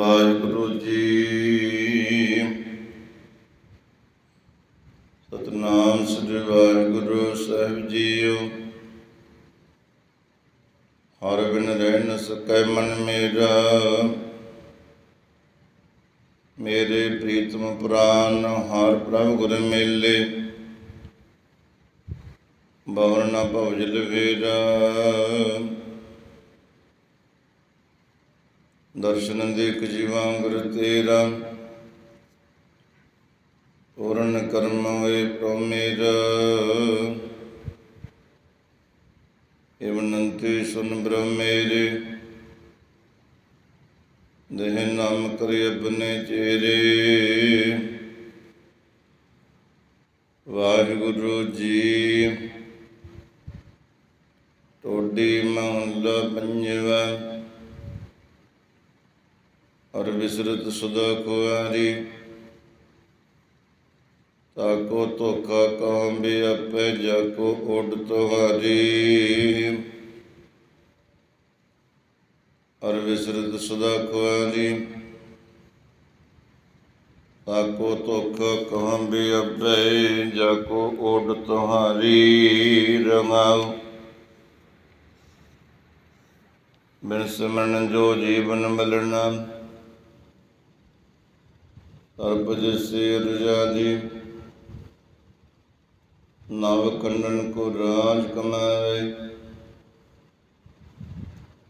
ਵਾਹਿਗੁਰੂ ਜੀ। ਸਤਨਾਮ ਸ੍ਰੀ ਵਾਹਿਗੁਰੂ ਸਾਹਿਬ ਜੀਓ। ਹਰ ਬਿਨ ਰਹਿ ਨ ਸਕੈ ਮਨ ਮੇਰਾ। ਮੇਰੇ ਪ੍ਰੀਤਮ ਪ੍ਰਾਨ, ਹਰ ਪ੍ਰਭ ਗੁਰ ਮੇਲੇ। ਬਵਰ ਨ ਭਵਜਲ ਵੇਰਾ। ਦਰਸ਼ਨ ਦੇਖ ਜੀਵਾਂਗਰ ਤੇਰਾ। ਪੂਰਨ ਕਰਮ ਹੋਏ ਪ੍ਰਮੇਰਾ ਏਵਨੰਤੀ ਸੁਨ ਬ੍ਰਹਮੇਰੇ ਦੇਹ ਨਾਮ ਕਰਿ ਅਬਨੇ ਚੇਰੇ ਵਾਹਿਗੁਰੂ ਜੀ। ਟੋਡੀ ਮਹੱਲਾ ਪੰਜਵਾ। ਅਰ ਵਿਸਰਤ ਸੁਦਾ ਕੁਆਰੀ ਤਾਕੋ ਧੋਖਾ ਕਾਂਬੇ ਆਪੇ ਜਾਕੋ ਓਡ ਤੁਹਾਰੀ। ਅਰ ਵਿਸਰਤ ਸੁਦਾ ਕੁਆਰੀ ਤਾਕੋ ਧੋਖਾ ਕਾਂਬੇ ਆਪੇ ਜਾਕੋ ਓਡ ਤੁਹਾਰੀ। ਰਮਾਉ ਬਿਨ ਸਿਮਰਨ ਜੋ ਜੀਵਨ ਮਿਲਣਾ। ਸਰਬ ਜਿਸੇ ਰਜਾਦੀ ਨਵ ਕੰਡਨ ਕੋ ਰਾਜ ਕਮਾਵੇ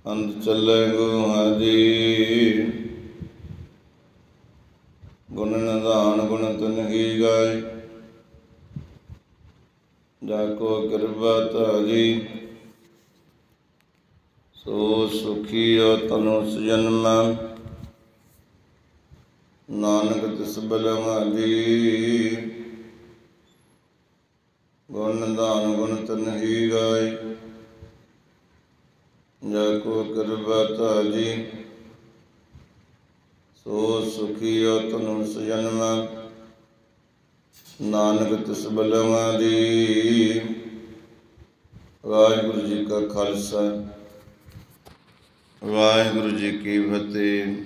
ਅੰਤ ਚੱਲੇ ਗੁਹਾਦੀ ਗੁਣ ਨਿਧਾਨ ਗੁਣ ਤਨਹੀ ਗਾਏ ਜਾ ਕੋ ਕਿਰਪਾ ਤਾਰੀ ਸੋ ਸੁਖੀ ਤਨੁ ਸਜਨਮਾ ਨਾਨਕ ਤਿਸ ਬਲਵਾਦੀ ਗੁਣ ਦਾਨ ਗੁਣ ਤਨਹੀ ਗਾਏ। ਜਾ ਕੋ ਕਿਰਪਾ ਤਾਜੀ। ਸੋ ਸੁਖੀ ਤਨੁ ਸਜਨਮਾ ਨਾਨਕ ਤਿਸ ਬਲਵਾਦੀ ਵਾਹਿਗੁਰੂ ਜੀ ਕਾ ਖਾਲਸਾ। ਵਾਹਿਗੁਰੂ ਜੀ ਕੀ ਫਤਿਹ।